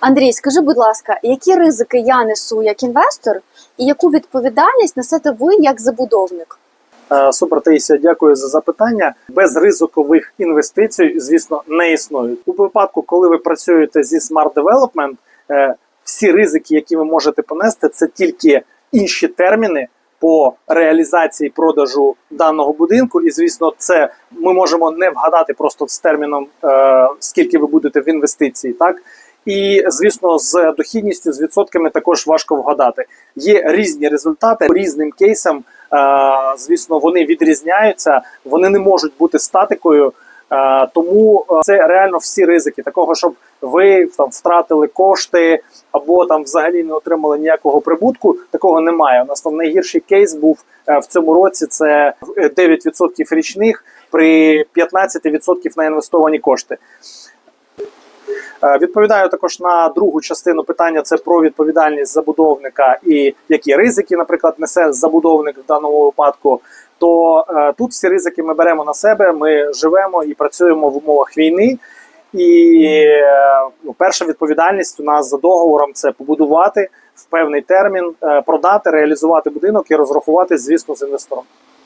Андрій, скажи, будь ласка, які ризики я несу як інвестор, і яку відповідальність несете ви як забудовник? Е, Супер Таїсія, дякую за запитання. Без ризикових інвестицій, звісно, не існують. У випадку, коли ви працюєте зі Smart Development, е, всі ризики, які ви можете понести, це тільки інші терміни по реалізації продажу даного будинку. І звісно, це ми можемо не вгадати просто з терміном, е, скільки ви будете в інвестиції, так. І звісно, з дохідністю, з відсотками також важко вгадати. Є різні результати різним кейсам. Е, звісно, вони відрізняються, вони не можуть бути статикою. Е, тому е, це реально всі ризики. Такого, щоб ви там втратили кошти або там взагалі не отримали ніякого прибутку. Такого немає. У нас там найгірший кейс був в цьому році. Це е, 9% річних при 15% на інвестовані кошти. Е, Відповідаю також на другу частину питання: це про відповідальність забудовника і які ризики, наприклад, несе забудовник в даному випадку. То е, тут всі ризики ми беремо на себе. Ми живемо і працюємо в умовах війни. І е, ну, перша відповідальність у нас за договором це побудувати в певний термін, продати, реалізувати будинок і розрахувати, звісно, з інвестором.